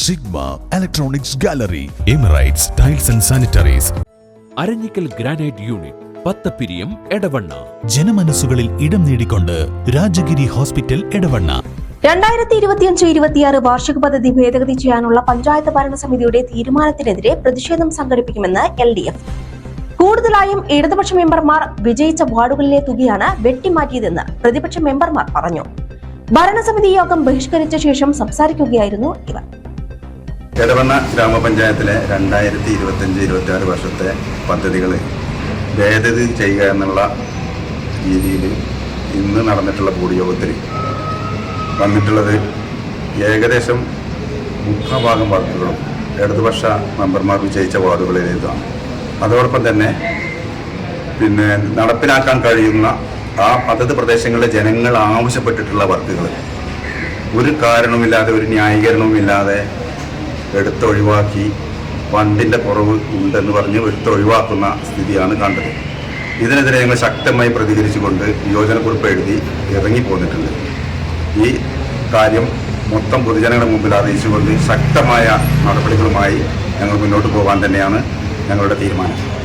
Sigma Electronics Gallery Emirates Tiles and Sanitaries Aranhikkal granite unit Pathappiriyam Edavanna. ജനമനസ്സുകളിൽ ഇടം നേടിക്കൊണ്ട് Rajagiri hospital Edavanna. രണ്ടായിരത്തി ഇരുപത്തിയഞ്ച് ഇരുപത്തിയാറ് വാർഷിക പദ്ധതി ഭേദഗതി ചെയ്യാനുള്ള പഞ്ചായത്ത് ഭരണസമിതിയുടെ തീരുമാനത്തിനെതിരെ പ്രതിഷേധം സംഘടിപ്പിക്കുമെന്ന് എൽ ഡി എഫ് കൂടുതലായും ഇടതുപക്ഷ മെമ്പർമാർ വിജയിച്ച വാർഡുകളിലെ തുകയാണ് വെട്ടിമാറ്റിയതെന്ന് പ്രതിപക്ഷ മെമ്പർമാർ പറഞ്ഞു. ഭരണസമിതി യോഗം ബഹിഷ്കരിച്ച ശേഷം സംസാരിക്കുകയായിരുന്നു ഇവർ. എടവണ്ണ ഗ്രാമപഞ്ചായത്തിലെ രണ്ടായിരത്തി ഇരുപത്തഞ്ച് ഇരുപത്തി ആറ് വർഷത്തെ പദ്ധതികൾ ഭേദഗതി ചെയ്യുക എന്നുള്ള രീതിയിൽ ഇന്ന് നടന്നിട്ടുള്ള പൊതുയോഗത്തിൽ വന്നിട്ടുള്ളത് ഏകദേശം മുഖഭാഗം വാർഡുകളും ഇടതുപക്ഷ മെമ്പർമാർ വിജയിച്ച വാർഡുകളിലേതാണ് അതോടൊപ്പം തന്നെ പിന്നെ നടപ്പിലാക്കാൻ കഴിയുന്ന ആ പദ്ധതി പ്രദേശങ്ങളിലെ ജനങ്ങൾ ആവശ്യപ്പെട്ടിട്ടുള്ള വർക്കുകൾ. ഒരു കാരണവുമില്ലാതെ ഒരു ന്യായീകരണവുമില്ലാതെ എടുത്തൊഴിവാക്കി ഫണ്ടിന്റെ കുറവ് ഉണ്ടെന്ന് പറഞ്ഞ് എടുത്തൊഴിവാക്കുന്ന സ്ഥിതിയാണ് കണ്ടത്. ഇതിനെതിരെ ഞങ്ങൾ ശക്തമായി പ്രതികരിച്ചുകൊണ്ട് യോജനക്കുറിപ്പ് എഴുതി ഇറങ്ങിപ്പോന്നിട്ടുണ്ട്. ഈ കാര്യം മൊത്തം പൊതുജനങ്ങളുടെ മുമ്പിൽ അറിയിച്ചുകൊണ്ട് ശക്തമായ നടപടികളുമായി ഞങ്ങൾ മുന്നോട്ട് പോകാൻ തന്നെയാണ് ഞങ്ങളുടെ തീരുമാനം.